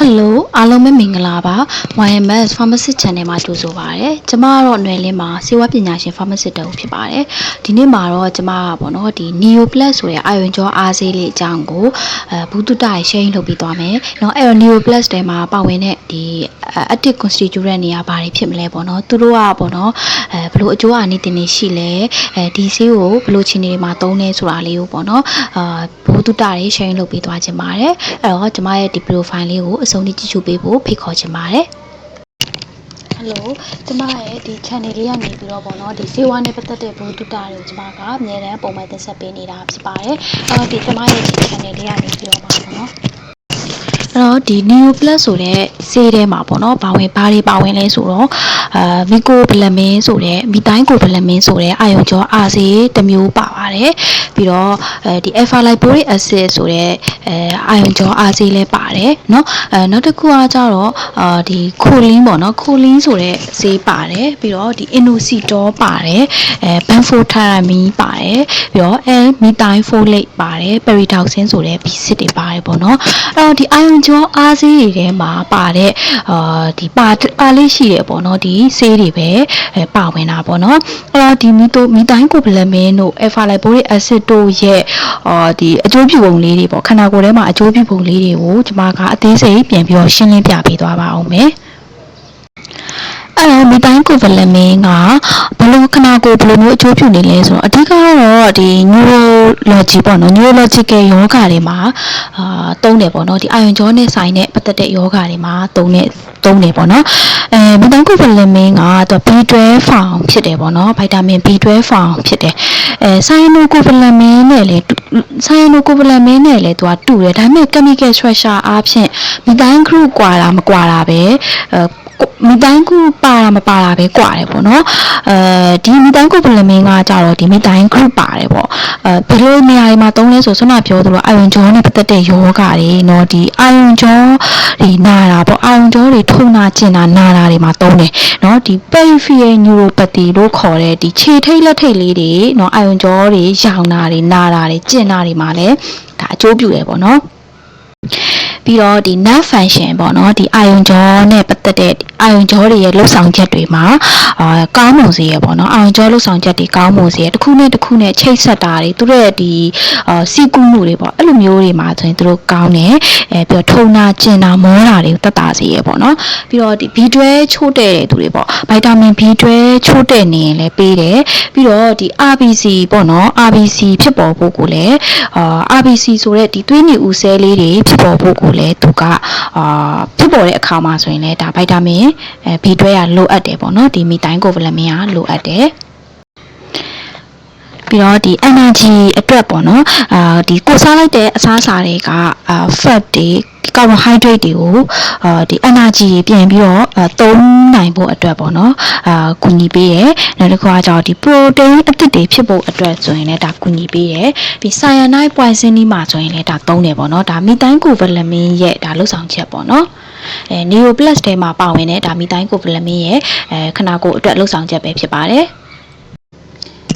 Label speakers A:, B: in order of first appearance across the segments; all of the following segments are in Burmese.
A: ဟယ်လိုအားလုံးပဲမင်္ဂလာပါ YMS Pharmacist Channel မှာကြိုဆိုပါရစေ။ကျမကတော့ຫນွယ်လင်းမှာစေဝပညာရှင် Pharmacist တူဖြစ်ပါတယ်။ဒီနေ့မှာတော့ကျမကပေါ့နော်ဒီ Neo Plus ဆိုတဲ့အာယွန်ကြောအားဆေးလေးအကြောင်းကိုအဲဘူးတုတရ share လုပ်ပေးသွားမယ်။နော်အဲ့တော့ Neo Plus ထဲမှာပါဝင်တဲ့ဒီ active constituent တွေကဘာတွေဖြစ်မလဲပေါ့နော်။သူတို့ကပေါ့နော်အဲဘလို့အကျိုးအာနိသင်တွေရှိလဲအဲဒီဆေးကိုဘလို့ချင်းတွေမှာသုံးလဲဆိုတာလေးကိုပေါ့နော်။အာဘူးတုတရ share လုပ်ပေးသွားခြင်းပါတယ်။အဲ့တော့ကျမရဲ့ဒီ profile လေးကိုအဆုံးထိကြည့်ရှုပေးဖို့ဖိတ်ခေါ်ချင်ပါတယ်။ Hello ကျမရဲ့ဒီ channel လေးကနေပြီးတော့ပေါ့နော်ဒီစေဝါနဲ့ပတ်သက်တဲ့ဘုဒ္ဓတာတွေကိုကျမကအများနဲ့ပုံမှန်တင်ဆက်ပေးနေတာဖြစ်ပါတယ်။အဲဒီကျမရဲ့ဒီ channel လေးကနေပြီးတော့ပါပေါ့နော်။အဲ့တော့ဒီ Neo Plus ဆိုတဲ့ဆေးထဲမှာပေါ့နော်ဘာဝင်ဘာတွေပါဝင်လဲဆိုတော့အာဗီကိုဗလမင်းဆိုတဲ့မီတိုင်းကိုဗလမင်းဆိုတဲ့အာယုံကျော်အာဆေးတစ်မျိုးပါပါ တယ်ပြီးတော့အဲဒီ alpha lipoic acid ဆိုတဲ့အဲအာယုံကျော်အာဆေးလည်းပါတယ်เนาะအဲနောက်တစ်ခုကကြတော့အာဒီခိုလင်းပေါ့နော်ခိုလင်းဆိုတဲ့ဆေးပါတယ်ပြီးတော့ဒီ inositol ပါတယ်အဲ benfotiamine ပါတယ်ပြီးတော့ L methylfolate ပါတယ် pyridoxine ဆိုတဲ့ B6 တွေပါတယ်ပေါ့နော်အဲ့တော့ဒီအာယုံကျော်အားဆေးတွေထဲမှာပါတဲ့အာဒီပါပါလေးရှိတယ်ပေါ့နော်ဒီဆေးတွေပဲအဲပါဝင်တာပေါ့နော်အဲ့တော့ဒီမီတိုမီတိုင်းကိုဗလမင်းတို့ alpha lipoic acid တို့ရဲ့အာဒီအကျိုးပြုပုံလေးတွေပေါ့ခန္ဓာကိုယ်ထဲမှာအကျိုးပြုပုံလေးတွေကိုကျွန်မကအသေးစိတ်ပြန်ပြီးတော့ရှင်းလင်းပြပေးသွားပါအောင်မယ်အဲ့တော့မီတိုင်းကိုဗလမင်းက ဘလို့ခနာကိုဘလို့မျိုးအကျိုးပြုနေလဲဆိုတော့အဓိကတော့ဒီ neurology ပေါ့နော် neurological ယောဂတွေမှာအာတုံးတယ်ပေါ့နော်ဒီအာယွန်ကြောနဲ့ဆိုင်တဲ့ပတ်သက်တဲ့ယောဂတွေမှာတုံးတဲ့တုံးတယ်ပေါ့နော်အဲမီတိုင်းကိုဗလမင်းကသူ B12 ဖောင်ဖြစ်တယ်ပေါ့နော်ဗိုက်တာမင် B12 ဖောင်ဖြစ်တယ်အဲဆိုင်နိုကိုဗလမင်းနဲ့လေဆိုင်နိုကိုဗလမင်းနဲ့လေသူကတူတယ်ဒါပေမဲ့ chemical structure အားဖြင့်မီတိုင်း group ကွာတာမကွာတာပဲအဲ မိတိုင်းကုပါတာမပါတာပဲကွာတယ်ပေါ့နော်အဲဒီမိတိုင်းကုပလမင်းကကြတော့ဒီမိတိုင်းကုပါတယ်ပေါ့အဲဘယ်လိုနေရာတွေမှာသုံးလဲဆိုဆွမ်းနာပြောသလိုအာယုံကြောနဲ့ပတ်သက်တဲ့ယောဂတွေနော်ဒီအာယုံကြောတွေနာတာပေါ့အာယုံကြောတွေထုံနာကျင်တာနာတာတွေမှာသုံးတယ်နော်ဒီ peripheral neuropathy လို့ခေါ်တဲ့ဒီခြေထိတ်လက်ထိတ်လေးတွေနော်အာယုံကြောတွေရောင်တာတွေနာတာတွေကျင်တာတွေမှာလည်းဒါအကျိုးပြုတယ်ပေါ့နော် ပြီးတော့ဒီ nerve function ပေါ့နော်ဒီအာယုံကြောနဲ့ပတ်သက်တဲ့အာယုံကြောတွေရဲ့လှုပ်ဆောင်ချက်တွေမှာအာကောင်းမွန်စေရပေါ့နော်အာယုံကြောလှုပ်ဆောင်ချက်တွေကောင်းမွန်စေရတစ်ခုနဲ့တစ်ခုနဲ့ချိတ်ဆက်တာတွေသူတို့ရဲ့ဒီအာစီကူးမှုတွေပေါ့အဲ့လိုမျိုးတွေမှာဆိုရင်သူတို့ကောင်းတယ်အဲပြီးတော့ထုံနာကျင်နာမောတာတွေကိုတက်တာစေရပေါ့နော်ပြီးတော့ဒီ B12 ချို့တဲ့သူတွေပေါ့ဗိုက်တာမင် B12 ချို့တဲ့နေရင်လည်းပေးတယ်ပြီးတော့ဒီ RBC ပေါ့နော် RBC ဖြစ်ပေါ်ဖို့ကိုလည်းအာ RBC ဆိုတဲ့ဒီသွေးညစ်ဦးဆဲလေးတွေဖြစ်ပေါ်ဖို့ကိုလည်းသူကအာဖြစ်ပေါ်တဲ့အခါမှာဆိုရင်လည်းဒါဗိုက်တာမင်အဲ B12 ကလိုအပ်တယ်ပေါ့နော်ဒီမီတိုင်းကိုဗလမင်ကလိုအပ်တယ်ပြီးတော့ဒီ energy အတွက်ပေါ့နော်အာဒီကိုစားလိုက်တဲ့အစားအစာတွေကအာ fat တွေ carbohydrate တွေကိုအာဒီ energy ပြန်ပြီးတော့အာသုံးနိုင်ဖို့အတွက်ပေါ့နော်အာကူညီပေးတယ်နောက်တစ်ခုကကျတော့ဒီ protein အသစ်တွေဖြစ်ဖို့အတွက်ဆိုရင်လည်းဒါကူညီပေးတယ်ပြီး cyanide poisoning မှာဆိုရင်လည်းဒါသုံးတယ်ပေါ့နော်ဒါ methyl cobalamin ရဲ့ဒါလှုပ်ဆောင်ချက်ပေါ့နော်အဲ neo plus ထဲမှာပါဝင်တဲ့ဒါ methyl cobalamin ရဲ့အဲခနာကိုအတွက်လှုပ်ဆောင်ချက်ပဲဖြစ်ပါတယ်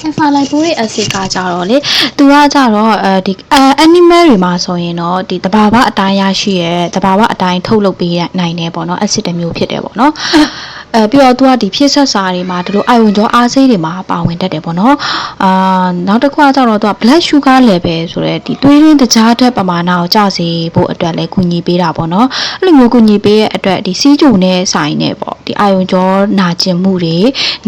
A: alpha lipoic acid ကကြတော့လေသူကကြတော့အဲဒီ animal တွေမှာဆိုရင်တော့ဒီတဘာဝအတိုင်းရရှိရဲ့တဘာဝအတိုင်းထုတ်လုပ်ပေးနိုင်တယ်ပေါ့နော် acid တစ်မျိုးဖြစ်တယ်ပေါ့နော် အဲပြီးတော့သူကဒီဖြစ်ဆက်စာတွေမှာဒီလိုအိုင်ဝင်ကြောအားဆေးတွေမှာပါဝင်တတ်တယ်ပေါ့နော်အာနောက်တစ်ခုကကြတော့သူက blood sugar level ဆိုတဲ့ဒီသွေးရင်းတကြားဓာတ်ပမာဏကိုကျစေဖို့အတွက်လည်းကူညီပေးတာပေါ့နော်အဲ့လိုမျိုးကူညီပေးရဲ့အတွက်ဒီစီးကျုံနဲ့ဆိုင်နဲ့ပေါ့ဒီအာယုံကြောနာကျင်မှုတွေ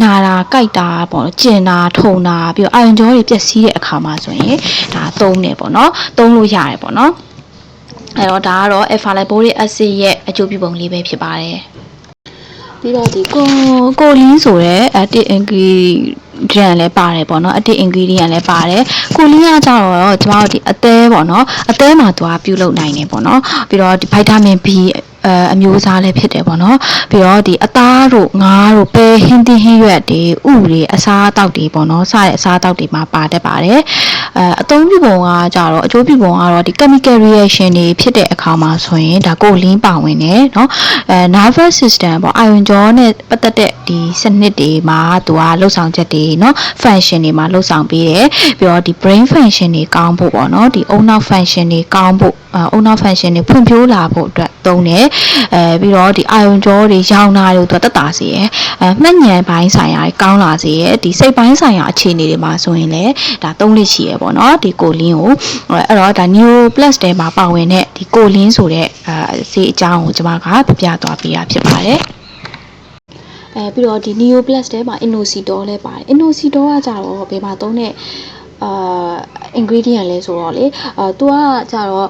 A: နာတာကြိုက်တာပေါ့နော်ကျင်တာထုံတာပြီးတော့အာယုံကြောတွေပျက်စီးတဲ့အခါမှာဆိုရင်ဒါသုံးတယ်ပေါ့နော်သုံးလို့ရတယ်ပေါ့နော်အဲ့တော့ဒါကတော့ alpha lipoic acid ရဲ့အကျိုးပြုပုံလေးပဲဖြစ်ပါတယ် ပြီးတော့ဒီကိုကိုလင်းဆိုတဲ့ active ingredient လည်းပါတယ်ပေါ့နော် active ingredient လည်းပါတယ်ကိုလင်းကကြတော့ကျမတို့ဒီအသေးပေါ့နော်အသေးမှာသွားပြုလုပ်နိုင်တယ်ပေါ့နော်ပြီးတော့ဒီ vitamin B အအမျိုးအစားလည်းဖြစ်တယ်ပေါ့နော်ပြီးတော့ဒီအသားတို့ငါးတို့ပဲဟင်းတင်းဟင်းရွက်တွေဥတွေအစားအသောက်တွေပေါ့နော်စတဲ့အစားအသောက်တွေမှာပါတတ်ပါတယ်အအသုံးပြုပုံကကြတော့အကျိုးပြုပုံကတော့ဒီ chemical reaction တွေဖြစ်တဲ့အခါမှာဆိုရင်ဒါကိုလင်းပါဝင်တယ်နော်အဲ nervous system ပေါ့ iron jaw နဲ့ပတ်သက်တဲ့ဒီစနစ်တွေမှာသူကလှုပ်ဆောင်ချက်တွေနော် function တွေမှာလှုပ်ဆောင်ပေးတယ်ပြီးတော့ဒီ brain function တွေကောင်းဖို့ပေါ့နော်ဒီအုံနောက် function တွေကောင်းဖို့အုံနောက် function တွေဖွံ့ဖြိုးလာဖို့အတွက်သုံးတယ်အဲပြီးတော့ဒီအာယုံကြောတွေရောင်တာတွေကိုသူကတက်တာစေရယ်အဲမှတ်ဉာဏ်ပိုင်းဆိုင်ရာတွေကောင်းလာစေရယ်ဒီစိတ်ပိုင်းဆိုင်ရာအခြေအနေတွေမှာဆိုရင်လည်းဒါသုံးလိရှိရယ်ပေါ့နော်ဒီကိုလင်းကိုအဲအဲ့တော့ဒါ new plus တဲမှာပါဝင်တဲ့ဒီကိုလင်းဆိုတဲ့အဲဈေးအကြောင်းကိုကျွန်မကပြပြသွားပေးရဖြစ်ပါတယ်အဲပြီးတော့ဒီ neo plus တဲမှာ inositol လည်းပါတယ် inositol ကကြတော့ဘယ်မှာသုံးတဲ့ အာ ingredient လဲဆိုတော့လေအာသူကကြတော့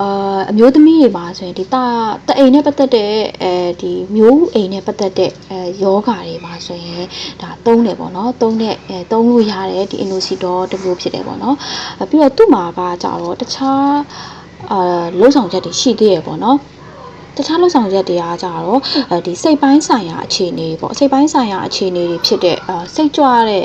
A: အာအမျိုးသမီးတွေပါဆိုရင်ဒီတာတအိမ်နဲ့ပတ်သက်တဲ့အဲဒီမျိုးအိမ်နဲ့ပတ်သက်တဲ့အဲယောဂါတွေပါဆိုရင်ဒါသုံးတယ်ပေါ့နော်သုံးတဲ့အဲသုံးလို့ရတယ်ဒီ inositol တစ်မျိုးဖြစ်တယ်ပေါ့နော်အဲပြီးတော့သူ့မှာကကြတော့တခြားအာလုံဆောင်ချက်တွေရှိသေးရပေါ့နော်တခြားလုံဆောင်ချက်တွေကကြတော့အဲဒီစိတ်ပိုင်းဆိုင်ရာအခြေအနေတွေပေါ့စိတ်ပိုင်းဆိုင်ရာအခြေအနေတွေဖြစ်တဲ့အာစိတ်ကြွတဲ့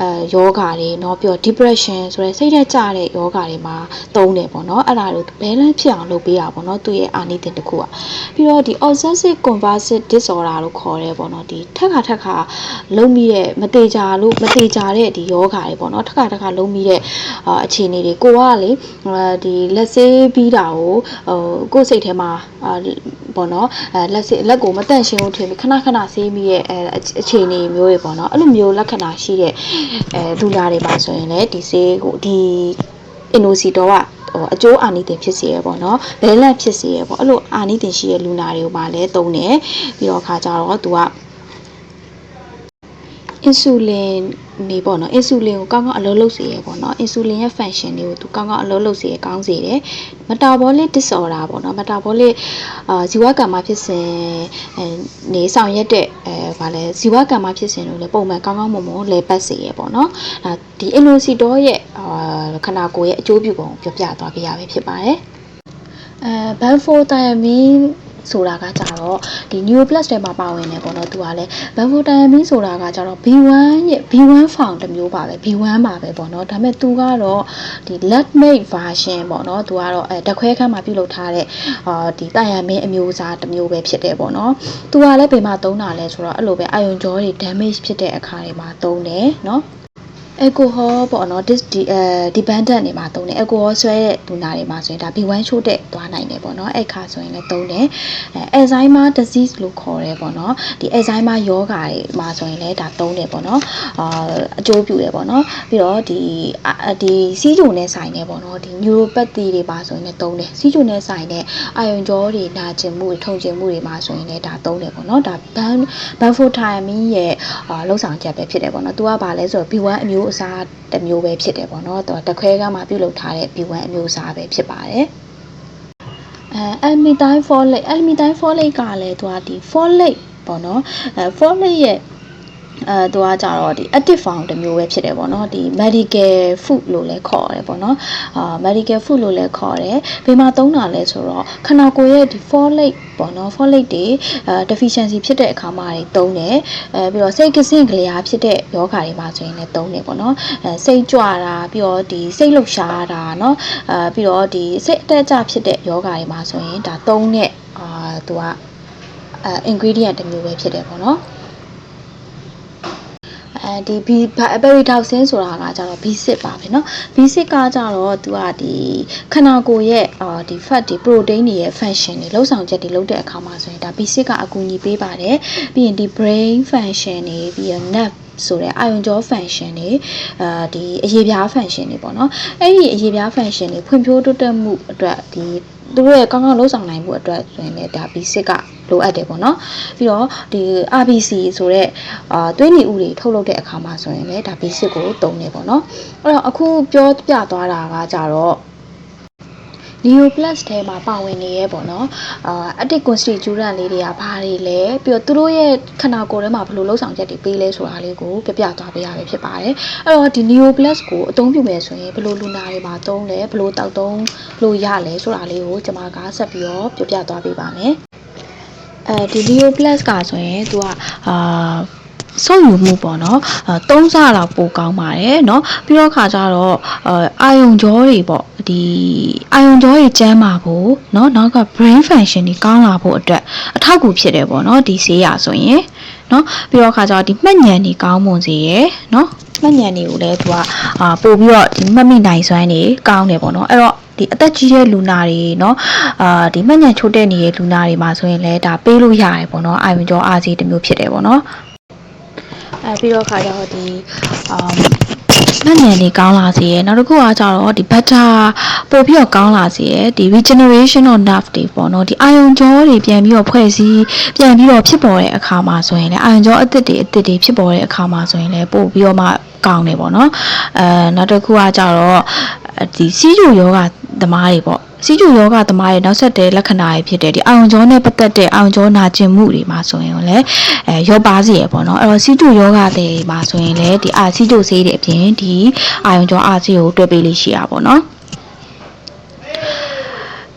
A: အဲယောဂါတွေเนาะပြီးတော့ depression ဆိုတဲ့စိတ်ဓာတ်ကျတဲ့ယောဂါတွေမှာသုံးတယ်ပေါ့เนาะအဲ့ဒါတို့ balance ဖြစ်အောင်လုပ်ပေးတာပေါ့เนาะသူ့ရဲ့အာနိသင်တစ်ခုอ่ะပြီးတော့ဒီ obsessive compulsive disorder လို့ခေါ်တယ်ပေါ့เนาะဒီထက်ခါထက်ခါလုံးမိတဲ့မတေချာလို့မတေချာတဲ့ဒီယောဂါတွေပေါ့เนาะထက်ခါထက်ခါလုံးမိတဲ့အာအခြေအနေတွေကိုကလေဒီလက်ဆေးပြီးတာကိုဟိုကိုယ်စိတ်ထဲမှာအာ ပေါ့နော်အဲလက်စလက်ကိုမတန့်ရှင်းဘူးထင်ပြီးခဏခဏဆေးမိရဲ့အဲအခြေအနေမျိုးတွေပေါ့နော်အဲ့လိုမျိုးလက္ခဏာရှိတဲ့အဲလူနာတွေပါဆိုရင်လည်းဒီဆေးကိုဒီ inositol ကဟိုအကျိုးအာနိသင်ဖြစ်စေရပေါ့နော်ဘဲလန့်ဖြစ်စေရပေါ့အဲ့လိုအာနိသင်ရှိတဲ့လူနာတွေကိုပါလဲသုံးတယ်ပြီးတော့ခါကြတော့သူက အင်ဆူလင်နေပေါ့နော်အင်ဆူလင်ကိုကောင်းကောင်းအလုပ်လုပ်စေရပေါ့နော်အင်ဆူလင်ရဲ့ function တွေကိုသူကောင်းကောင်းအလုပ်လုပ်စေရကောင်းစေတယ် metabolic disorder ပေါ့နော် metabolic အာဇီဝကမ္မဖြစ်စဉ်နေဆောင်ရက်တဲ့အဲဗာလဲဇီဝကမ္မဖြစ်စဉ်လို့လည်းပုံမှန်ကောင်းကောင်းမွန်မွန်လဲပတ်စေရပေါ့နော်ဒါဒီ inositol ရဲ့အာခန္ဓာကိုယ်ရဲ့အကျိုးပြုပုံကိုပြောပြသွားပေးရပဲဖြစ်ပါတယ်အဲဘန်ဖိုတိုင်မင်း ဆိုတာကကြတော့ဒီ Neo Plus ထဲမှာပါဝင်နေပေါ့နော်သူကလည်း Benfotiamine ဆိုတာကကြတော့ B1 ရဲ့ B1 form တစ်မျိုးပါပဲ B1 ပါပဲပေါ့နော်ဒါပေမဲ့သူကတော့ဒီ let made version ပေါ့နော်သူကတော့အဲတခွဲခန်းမှာပြုလုပ်ထားတဲ့အာဒီတာယာမင်းအမျိုးအစားတစ်မျိုးပဲဖြစ်တယ်ပေါ့နော်သူကလည်းဘယ်မှာသုံးတာလဲဆိုတော့အဲ့လိုပဲအာယုံကြောတွေ damage ဖြစ်တဲ့အခါတွေမှာသုံးတယ်နော် alcohol ပေါ့နော် dis ဒီအဲ dependent နေမှာသုံးတယ် alcohol ဆွဲတဲ့လူနာတွေမှာဆိုရင်ဒါ B1 ချို့တဲ့သွားနိုင်တယ်ပေါ့နော်အဲ့ခါဆိုရင်လည်းသုံးတယ်အဲ Alzheimer disease လို့ခေါ်တယ်ပေါ့နော်ဒီ Alzheimer ယောဂါတွေမှာဆိုရင်လည်းဒါသုံးတယ်ပေါ့နော်အာအကျိုးပြုတယ်ပေါ့နော်ပြီးတော့ဒီဒီစီးချိုနဲ့ဆိုင်တယ်ပေါ့နော်ဒီ neuropathy တွေပါဆိုရင်လည်းသုံးတယ်စီးချိုနဲ့ဆိုင်တဲ့အာယုံကြောတွေနာကျင်မှုတွေထုံကျင်မှုတွေမှာဆိုရင်လည်းဒါသုံးတယ်ပေါ့နော်ဒါ ban banfotiamine ရဲ့အာလုံဆောင်ချက်ပဲဖြစ်တယ်ပေါ့နော်သူကဘာလဲဆိုတော့ B1 အမျိုးအစားတစ်မျိုးပဲဖြစ်တယ်ပေါ့နော်သူတခွဲကမှပြုလုပ်ထားတဲ့ B1 အမျိုးအစားပဲဖြစ်ပါတယ်အဲ almidine folate almidine folate ကလည်းသူကဒီ folate ပေါ့နော်အဲ folate ရဲ့ အဲသူကကြတော့ဒီ active form တစ်မျိုးပဲဖြစ်တယ်ပေါ့နော်ဒီ medical food လို့လည်းခေါ်တယ်ပေါ့နော်အာ medical food လို့လည်းခေါ်တယ်ဘယ်မှာသုံးတာလဲဆိုတော့ခန္ဓာကိုယ်ရဲ့ဒီ folate ပေါ့နော် folate တွေအဲ deficiency ဖြစ်တဲ့အခါမှာတွေသုံးတယ်အဲပြီးတော့စိတ်ကစင့်ကလေးအားဖြစ်တဲ့ယောဂါတွေမှာဆိုရင်လည်းသုံးတယ်ပေါ့နော်အဲစိတ်ကြွတာပြီးတော့ဒီစိတ်လှုပ်ရှားတာเนาะအဲပြီးတော့ဒီစိတ်အတက်အကျဖြစ်တဲ့ယောဂါတွေမှာဆိုရင်ဒါသုံးတဲ့အာသူကအဲ ingredient တစ်မျိုးပဲဖြစ်တယ်ပေါ့နော်အဲ ဒီ B berry toxin ဆိုတာကကြတော့ B6 ပါပဲเนาะ B6 ကကြတော့သူကဒီခန္ဓာကိုယ်ရဲ့အာဒီ fat တွေ protein တွေရဲ့ function တွေလှုပ်ဆောင်ချက်တွေလုပ်တဲ့အခါမှာဆိုရင်ဒါ B6 ကအကူအညီပေးပါတယ်ပြီးရင်ဒီ brain function တွေပြီးရင် nerve ဆိုတဲ့အာယုံကြော function တွေအာဒီအရေးပြား function တွေပေါ့နော်အဲ့ဒီအရေးပြား function တွေဖွံ့ဖြိုးတိုးတက်မှုအတွက်ဒီ သူတို့ရဲ့ကောင်းကောင်းလှုပ်ဆောင်နိုင်မှုအတွက်ဆိုရင်လည်းဒါ B6 ကလိုအပ်တယ်ပေါ့နော်ပြီးတော့ဒီ RBC ဆိုတဲ့အာသွေးနီဥတွေထုတ်လုပ်တဲ့အခါမှာဆိုရင်လည်းဒါ B6 ကိုသုံးနေပေါ့နော်အဲ့တော့အခုပြောပြသွားတာကကြတော့ Neo Plus ထဲမှာပါဝင်နေရဲပေါ့နော်အာ active constituent လေးတွေကဘာတွေလဲပြီးတော့သူတို့ရဲ့ခန္ဓာကိုယ်ထဲမှာဘယ်လိုလှုပ်ဆောင်ချက်တွေပေးလဲဆိုတာလေးကိုပြပြသွားပေးရပဲဖြစ်ပါတယ်အဲ့တော့ဒီ Neo Plus ကိုအသုံးပြုမယ်ဆိုရင်ဘယ်လိုလူနာတွေမှာသုံးလဲဘယ်လိုတောက်သုံးလို့ရလဲဆိုတာလေးကိုကျွန်မကဆက်ပြီးတော့ပြပြသွားပေးပါမယ်အဲဒီ Neo Plus ကဆိုရင်သူကအာစောက်ယူမှုပေါ့နော်အဲသုံးစားလောက်ပိုကောင်းပါတယ်เนาะပြီးတော့ခါကျတော့အဲအာယုံကြောတွေပေါ့ ဒီအာယုံကြောတွေကျန်းမာဖို့เนาะနောက်က brain function တွေကောင်းလာဖို့အတွက်အထောက်အကူဖြစ်တယ်ပေါ့နော်ဒီဆေးရဆိုရင်เนาะပြီးတော့ခါကျတော့ဒီမှတ်ဉာဏ်တွေကောင်းမွန်စေရယ်เนาะမှတ်ဉာဏ်တွေကိုလည်းသူကအာပို့ပြီးတော့ဒီမှတ်မိနိုင်စွမ်းတွေကောင်းတယ်ပေါ့နော်အဲ့တော့ ဒီအသက်ကြီးတဲ့လူနာတွေเนาะအာဒီမှတ်ဉာဏ်ချိုးတဲ့နေတဲ့လူနာတွေမှာဆိုရင်လည်းဒါပေးလို့ရတယ်ပေါ့နော်အာယုံကြောအားစီတစ်မျိုးဖြစ်တယ်ပေါ့နော်အဲပြီးတော့ခါကျတော့ဒီအာ မှတ်ဉာဏ်တွေကောင်းလာစေရယ်နောက်တစ်ခုကကြတော့ဒီဘတ်တာပို့ပြီးတော့ကောင်းလာစေရယ်ဒီ regeneration of nerve တွေပေါ့နော်ဒီအာယုံကြောတွေပြန်ပြီးတော့ဖွဲ့စည်းပြန်ပြီးတော့ဖြစ်ပေါ်တဲ့အခါမှာဆိုရင်လည်းအာယုံကြောအသစ်တွေအသစ်တွေဖြစ်ပေါ်တဲ့အခါမှာဆိုရင်လည်းပို့ပြီးတော့မှကောင်းတယ်ပေါ့နော်အဲနောက်တစ်ခုကကြတော့ဒီစီးကျူယောဂသမားတွေပေါ့ စီကျူယောဂသမားရဲ့နောက်ဆက်တဲ့လက္ခဏာတွေဖြစ်တဲ့ဒီအာရုံကြောနဲ့ပတ်သက်တဲ့အာရုံကြောနာကျင်မှုတွေမှာဆိုရင်လည်းအဲရောပါစီရပေါ့နော်အဲ့တော့စီကျူယောဂတွေမှာဆိုရင်လည်းဒီအာစီကျူဆေးတွေအပြင်ဒီအာရုံကြောအာစီကိုတွဲပေးလေးရှိတာပေါ့နော်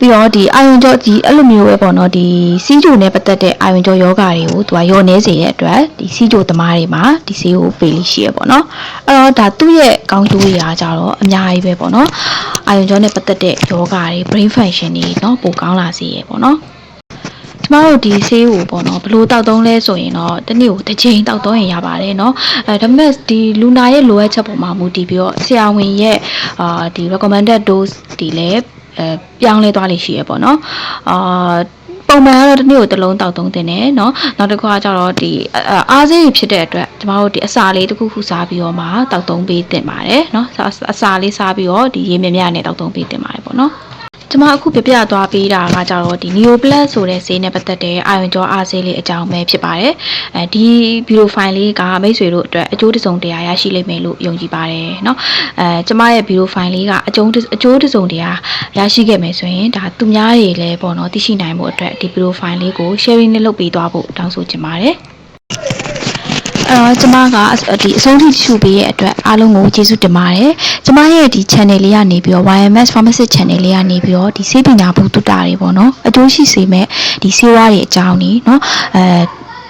A: ပြီးတော့ဒီအာယုံကြောဒီအဲ့လိုမျိုးပဲပေါ့နော်ဒီစီးကျိုနဲ့ပတ်သက်တဲ့အာယုံကြောယောဂတွေကိုသူကရောနေစေတဲ့အတွက်ဒီစီးကျိုသမားတွေမှာဒီဆေးကိုပေးလိရှိရပေါ့နော်အဲ့တော့ဒါသူ့ရဲ့ကောင်းကျိုးတွေအားကြတော့အများကြီးပဲပေါ့နော်အာယုံကြောနဲ့ပတ်သက်တဲ့ယောဂတွေ brain function တွေเนาะပိုကောင်းလာစေရပေါ့နော်ကျမတို့ဒီဆေးကိုပေါ့နော်ဘယ်လိုတောက်သုံးလဲဆိုရင်တော့တစ်နေ့ကိုတစ်ချိန်တောက်သုံးရင်ရပါတယ်เนาะအဲဒါပေမဲ့ဒီလူနာရဲ့လိုအပ်ချက်ပေါ်မှာမူတည်ပြီးတော့ဆရာဝန်ရဲ့အာဒီ recommended dose ဒီလည်း အဲပြောင်းလဲသွားလိမ့်ရှိရပေါ့နော်အာပုံမှန်ကတော့တစ်နေ့ကိုတစ်လုံးတောက်သုံးတင်တယ်เนาะနောက်တစ်ခုကကျတော့ဒီအာအားစေးဖြစ်တဲ့အတွက်ကျမတို့ဒီအစာလေးတစ်ခုခုစားပြီးတော့မှတောက်သုံးပေးတင်ပါတယ်เนาะအစာလေးစားပြီးတော့ဒီရေမြမြနဲ့တောက်သုံးပေးတင်ပါတယ်ပေါ့နော် ကျွန်မအခုပြပြသွားပေးတာကကြတော့ဒီ Neoplas ဆိုတဲ့ဆေးနဲ့ပတ်သက်တဲ့အာယုံကြောအားဆေးလေးအကြောင်းပဲဖြစ်ပါတယ်။အဲဒီဗီဒီယိုဖိုင်လေးကမိတ်ဆွေတို့အတွက်အကျိုးတစုံတရာရရှိလိမ့်မယ်လို့ယုံကြည်ပါတယ်เนาะ။အဲကျွန်မရဲ့ဗီဒီယိုဖိုင်လေးကအကျိုးအကျိုးတစုံတရာရရှိခဲ့မယ်ဆိုရင်ဒါသူများတွေလည်းပေါ့နော်သိရှိနိုင်ဖို့အတွက်ဒီဗီဒီယိုဖိုင်လေးကို sharing နဲ့လုပ်ပေးသွားဖို့တောင်းဆိုချင်ပါတယ်။ အဲ့တော့ကျမကဒီအဆုံးထိရှုပေးရဲ့အတွက်အားလုံးကိုကျေးဇူးတင်ပါတယ်။ကျမရဲ့ဒီ channel လေးကနေပြီးတော့ YMS Pharmacist channel လေးကနေပြီးတော့ဒီဆေးပညာဘုတုတ္တာတွေပေါ့နော်။အကျိုးရှိစေမဲ့ဒီဆေးဝါးတွေအကြောင်းနေနော်။အဲ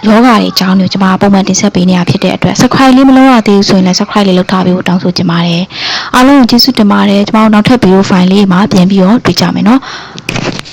A: ယောဂါတွေအကြောင်းတွေကိုကျွန်မပုံမှန်တင်ဆက်ပေးနေတာဖြစ်တဲ့အတွက် subscribe လေးမလုပ်ရသေးဘူးဆိုရင်လည်း subscribe လေးလုပ်ထားပေးဖို့တောင်းဆိုချင်ပါတယ်။အားလုံးကိုကျေးဇူးတင်ပါတယ်။ကျွန်မတို့နောက်ထပ်ဗီဒီယိုဖိုင်လေးမှာပြန်ပြီးတော့တွေ့ကြမယ်နော်။